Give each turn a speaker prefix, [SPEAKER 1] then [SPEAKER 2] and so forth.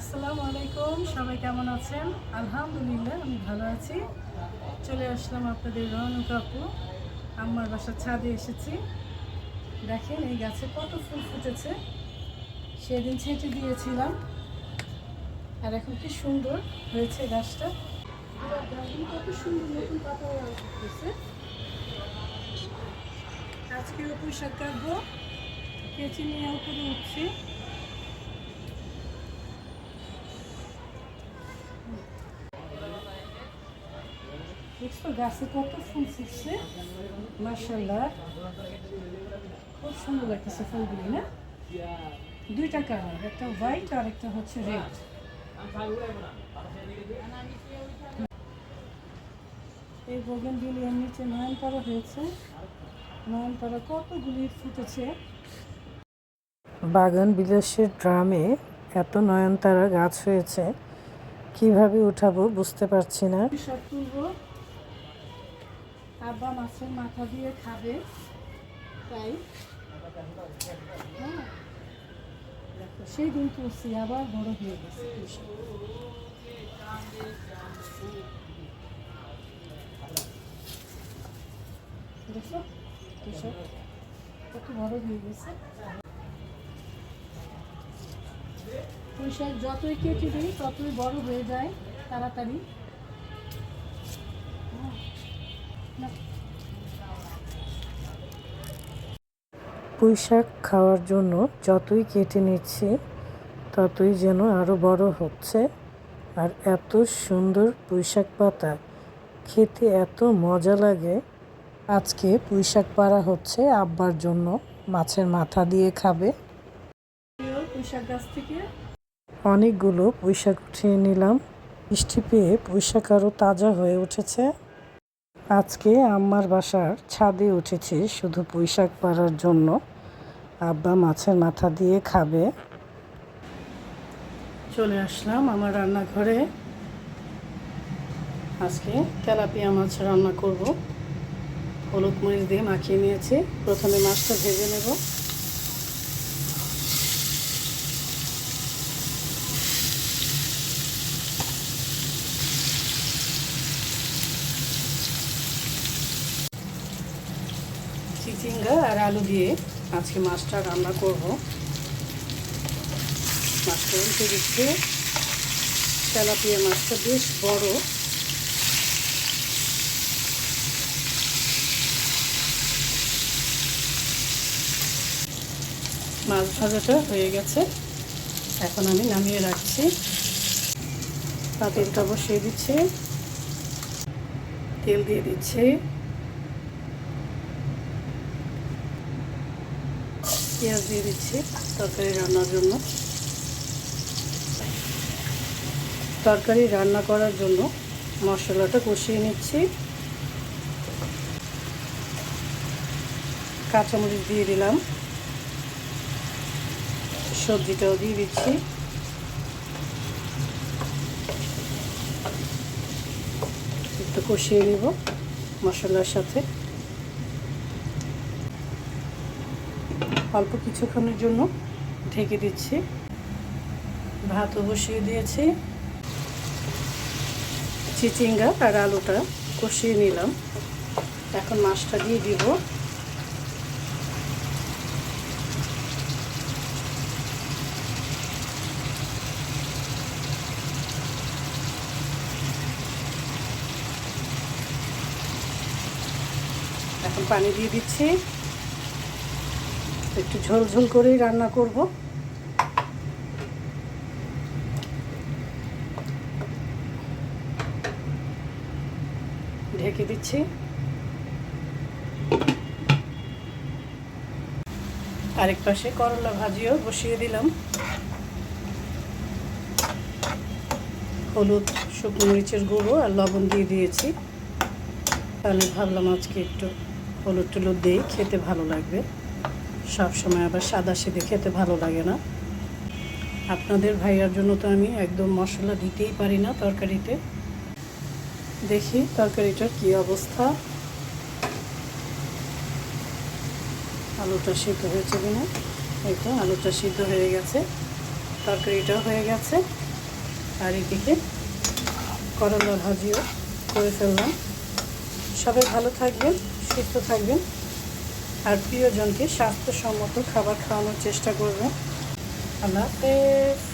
[SPEAKER 1] আসসালামু আলাইকুম, সবাই কেমন আছেন? আলহামদুলিল্লাহ, আমি ভালো আছি। চলে আসলাম আপনাদের রনু কাপু আমার বাসার ছাদে এসেছি। দেখেন এই গাছে কত ফুল ফুটেছে। সেদিন ছেঁটে দিয়েছিলাম। আর এখন কি সুন্দর হয়েছে গাছটা। কত সুন্দর নতুন পাতা আজকে পুঁইশাক কাটবো। কেচি নিয়ে উপরে উঠছি। দেখছ গাছে কত ফুল ফুটছে মার্শাল্লাহ খুব সুন্দর লাগতেছে ফুলগুলি না দুইটা কালার একটা হোয়াইট আর একটা হচ্ছে রেড এই বগেন বিলিয়ার নিচে নয়নতারা হয়েছে নয়নতারা কতগুলি ফুটেছে
[SPEAKER 2] বাগান বিলাসের ড্রামে এত নয়নতারা গাছ হয়েছে কীভাবে উঠাবো বুঝতে পারছি না।
[SPEAKER 1] সব তুলবো আব্বা মাছের মাথা দিয়ে খাবে, তাই? হ্যাঁ। সেই দিন তুলছি আবার বড় হয়ে গেছে, তুলসী। হয়ে গেছে। যতই কেটে দিই, ততই বড় হয়ে যায়, তাড়াতাড়ি।
[SPEAKER 2] পুঁই শাক খাওয়ার জন্য যতই কেটে নিচ্ছি ততই যেন আরও বড় হচ্ছে। আর এত সুন্দর পুঁই শাক পাতা খেতে এত মজা লাগে। আজকে পুঁই শাক পাড়া হচ্ছে আব্বার জন্য মাছের মাথা দিয়ে খাবে।
[SPEAKER 1] পুঁইশাক গাছ থেকে?
[SPEAKER 2] অনেকগুলো পুঁই শাক উঠিয়ে নিলাম। বৃষ্টি পেয়ে পুঁই শাক আরও তাজা হয়ে উঠেছে। আজকে আম্মার বাসার ছাদে উঠেছি শুধু পুঁই শাক পাড়ার জন্য। আব্বা মাছের মাথা দিয়ে খাবে।
[SPEAKER 1] চলে আসলাম আমার রান্নাঘরে। আজকে তেলাপিয়া মাছ রান্না করব। হলুদ মরিচ দিয়ে মাখিয়ে নিয়েছি। প্রথমে মাছটা ভেজে নেব। চিচিঙ্গা আর আলু দিয়ে আজকে মাছটা রান্না করব। মাছটা উল্টে দিচ্ছে। তেলাপিয়া মাছটা বেশ বড়। মাছ ভাজাটা হয়ে গেছে। এখন আমি নামিয়ে রাখছি। পাতিলটা বসিয়ে দিচ্ছে। তেল দিয়ে দিচ্ছি। পেঁয়াজ দিয়ে দিচ্ছি তরকারি রান্নার জন্য। তরকারি রান্না করার জন্য মশলাটা কষিয়ে নিচ্ছি। কাঁচামরিচ দিয়ে দিলাম। সবজিটাও দিয়ে দিচ্ছি। একটু কষিয়ে নেব মশলার সাথে। অল্প কিছুক্ষণের জন্য ঢেকে দিচ্ছি। ভাতও বসিয়ে দিয়েছি। চিচিঙ্গা আর আলুটা কষিয়ে নিলাম। এখন মাছটা দিয়ে দিব। এখন পানি দিয়ে দিচ্ছি। একটু ঝোল ঝোল করেই রান্না করব। ঢেকে দিচ্ছি। আরেক পাশে করলা ভাজিও বসিয়ে দিলাম। হলুদ, শুকনো মরিচের গুঁড়ো আর লবণ দিয়ে দিয়েছি। তাহলে ভাবলাম আজকে একটু হলুদ টলুদ দিয়েই খেতে ভালো লাগবে। সব সময় আবার সাদা সিধে খেতে ভালো লাগে না। আপনাদের ভাইয়ার জন্য তো আমি একদম মশলা দিতেই পারি না তরকারিতে। দেখি তরকারিটার কি অবস্থা। আলুটা সিদ্ধ হয়েছে কিনা? এই তো আলুটা সিদ্ধ হয়ে গেছে। তরকারিটাও হয়ে গেছে। আর এদিকে করলা ভাজিও করে ফেললাম। সবাই ভালো থাকবেন, সুস্থ থাকবেন। আর প্রিয়জনকে স্বাস্থ্যসম্মত খাবার খাওয়ানোর চেষ্টা করবেন আল্লাহ হাফেজ।